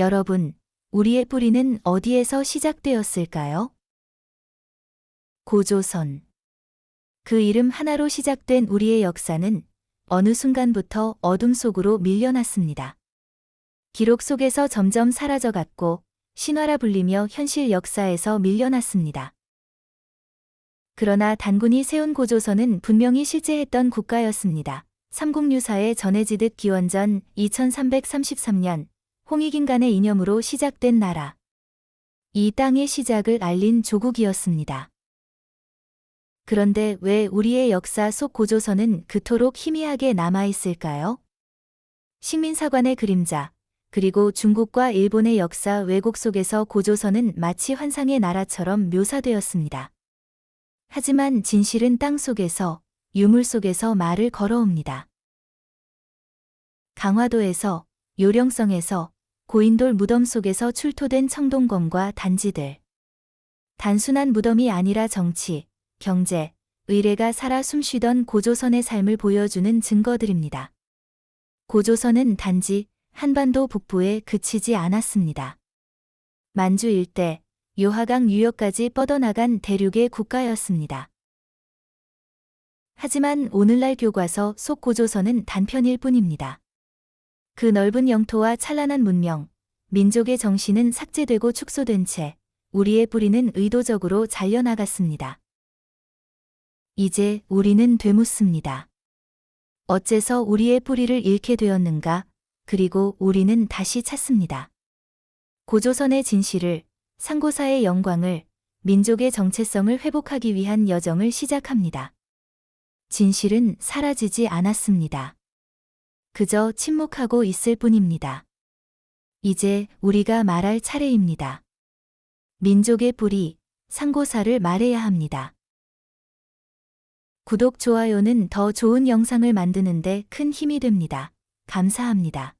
여러분, 우리의 뿌리는 어디에서 시작되었을까요? 고조선. 그 이름 하나로 시작된 우리의 역사는 어느 순간부터 어둠 속으로 밀려났습니다. 기록 속에서 점점 사라져갔고 신화라 불리며 현실 역사에서 밀려났습니다. 그러나 단군이 세운 고조선은 분명히 실제했던 국가였습니다. 삼국유사에 전해지듯 기원전 2333년 홍익인간의 이념으로 시작된 나라. 이 땅의 시작을 알린 조국이었습니다. 그런데 왜 우리의 역사 속 고조선은 그토록 희미하게 남아있을까요? 식민사관의 그림자, 그리고 중국과 일본의 역사 왜곡 속에서 고조선은 마치 환상의 나라처럼 묘사되었습니다. 하지만 진실은 땅 속에서, 유물 속에서 말을 걸어옵니다. 강화도에서, 요령성에서, 고인돌 무덤 속에서 출토된 청동검과 단지들. 단순한 무덤이 아니라 정치, 경제, 의례가 살아 숨쉬던 고조선의 삶을 보여주는 증거들입니다. 고조선은 단지 한반도 북부에 그치지 않았습니다. 만주 일대, 요하강 유역까지 뻗어나간 대륙의 국가였습니다. 하지만 오늘날 교과서 속 고조선은 단편일 뿐입니다. 그 넓은 영토와 찬란한 문명, 민족의 정신은 삭제되고 축소된 채 우리의 뿌리는 의도적으로 잘려나갔습니다. 이제 우리는 되묻습니다. 어째서 우리의 뿌리를 잃게 되었는가? 그리고 우리는 다시 찾습니다. 고조선의 진실을, 상고사의 영광을, 민족의 정체성을 회복하기 위한 여정을 시작합니다. 진실은 사라지지 않았습니다. 그저 침묵하고 있을 뿐입니다. 이제 우리가 말할 차례입니다. 민족의 뿌리, 상고사를 말해야 합니다. 구독, 좋아요는 더 좋은 영상을 만드는데 큰 힘이 됩니다. 감사합니다.